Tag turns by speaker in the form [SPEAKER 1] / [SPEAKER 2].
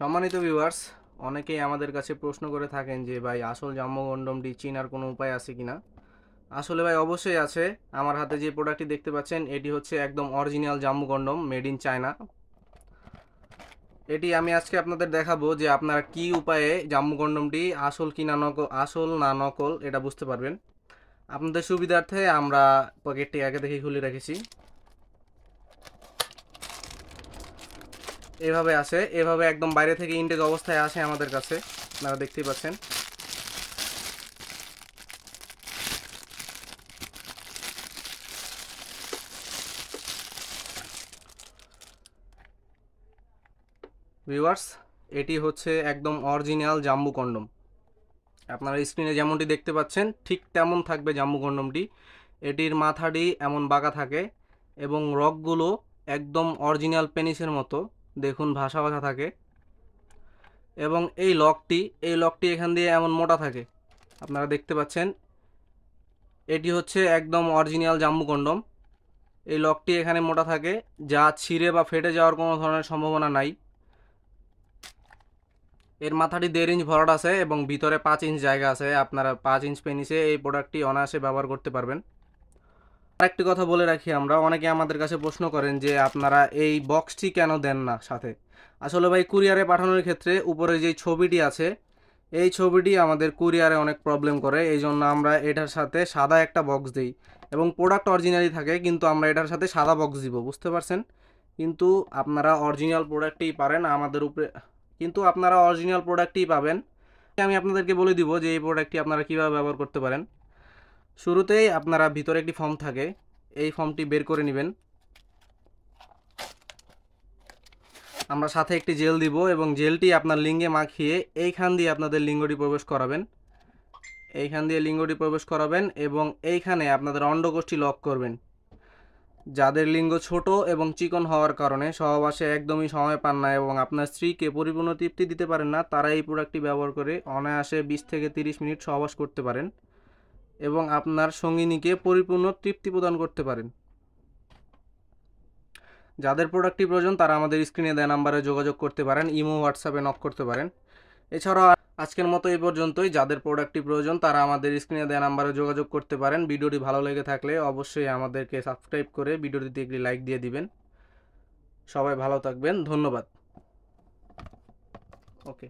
[SPEAKER 1] সম্মানিত ভিউয়ার্স অনেকেই আমাদের কাছে প্রশ্ন করে থাকেন যে, ভাই, আসল জাম্বো কন্ডমটি চিনার কোনো উপায় আছে কি না আসলে ভাই, অবশ্যই আছে। আমার হাতে যে প্রোডাক্টটি দেখতে পাচ্ছেন, এটি হচ্ছে একদম অরিজিনাল জাম্বু কন্ডম মেড ইন চায়না এটি আমি আজকে আপনাদের দেখাবো যে আপনারা কি উপায়ে জাম্বু কন্ডমটি আসল কি না নকল আসল না নকল, এটা বুঝতে পারবেন। আপনাদের সুবিধার্থে আমরা পকেটটি আগে থেকে খুলে রেখেছি। এভাবে আসে, এভাবে একদম বাইরে থেকে ইনটেক অবস্থায় আসে আমাদের কাছে। আপনারা দেখতেই পাচ্ছেন। ভিউয়ার্স এটি হচ্ছে একদম অরিজিনাল জাম্বু কন্ডম। আপনারা স্ক্রিনে যেমনটি দেখতে পাচ্ছেন, ঠিক তেমন থাকবে জাম্বু কন্ডমটি। এটির মাথাটি এমন বাঁকা থাকে এবং রকগুলো একদম অরিজিনাল পেনিসের মতো। দেখুন ভাষা ভাষা থাকে। এবং এই লকটি এই লকটি এখান দিয়ে এমন মোটা থাকে। আপনারা দেখতে পাচ্ছেন, এটি হচ্ছে একদম অরিজিনাল জাম্বু কন্ডম। এই লকটি এখানে মোটা থাকে, যা ছিঁড়ে বা ফেটে যাওয়ার কোনো ধরনের সম্ভাবনা নাই। এর মাথাটি দেড় ইঞ্চ ভরাট আছে এবং ভিতরে পাঁচ ইঞ্চ জায়গা আছে। আপনারা পাঁচ ইঞ্চ পেনিসে এই প্রোডাক্টটি অনায়াসে ব্যবহার করতে পারবেন। আরেকটি কথা বলে রাখি আমরা। অনেকে আমাদের কাছে প্রশ্ন করেন যে, আপনারা এই বক্সটি কেন দেন না সাথে? আসলে ভাই, কুরিয়ারে পাঠানোর ক্ষেত্রে উপরে যে ছবিটি আছে, এই ছবিটি আমাদের কুরিয়ারে অনেক প্রবলেম করে। এই জন্য আমরা এটার সাথে সাদা একটা বক্স দিই এবং প্রোডাক্ট অরিজিনালি থাকে, কিন্তু আমরা এটার সাথে সাদা বক্স দিব, বুঝতে পারছেন? কিন্তু আপনারা অরিজিনাল প্রোডাক্টই পারেন, আমাদের উপরে কিন্তু আপনারা অরিজিনাল প্রোডাক্টই পাবেন। আমি আপনাদেরকে বলে দিব যে, এই প্রোডাক্টটি আপনারা কীভাবে ব্যবহার করতে পারেন। শুরুতেই আপনারা ভিতরে একটি ফর্ম থাকে। এই ফর্মটি বের করে নেবেন। আমরা সাথে একটি জেল দিব এবং জেলটি আপনার লিঙ্গে মাখিয়ে এইখান দিয়ে আপনাদের লিঙ্গটি প্রবেশ করাবেন। এইখান দিয়ে লিঙ্গটি প্রবেশ করাবেন এবং এইখানে আপনাদের অন্ডকোষ্ঠী লক করবেন। যাদের লিঙ্গ ছোট এবং চিকন হওয়ার কারণে সহবাসে একদমই সময় পান না এবং আপনার স্ত্রীকে পরিপূর্ণ তৃপ্তি দিতে পারেন না, তারা এই প্রোডাক্টটি ব্যবহার করে অনায়াসে বিশ থেকে তিরিশ মিনিট সহবাস করতে পারেন। এবং আপনার সঙ্গিনীকে পরিপূর্ণ তৃপ্তি প্রদান করতে পারেন। যাদের প্রোডাক্টটি প্রয়োজন, তারা আমাদের স্ক্রিনে দেওয়া নাম্বারে যোগাযোগ করতে পারেন, ইমো হোয়াটসঅ্যাপে নক করতে পারেন। এছাড়াও আজকের মতো এই পর্যন্তই। যাদের প্রোডাক্টটি প্রয়োজন, তারা আমাদের স্ক্রিনে দেওয়া নাম্বারে যোগাযোগ করতে পারেন। ভিডিওটি ভালো লেগে থাকলে অবশ্যই আমাদেরকে সাবস্ক্রাইব করে ভিডিওটিতে একটি লাইক দিয়ে দিবেন। সবাই ভালো থাকবেন। ধন্যবাদ। ওকে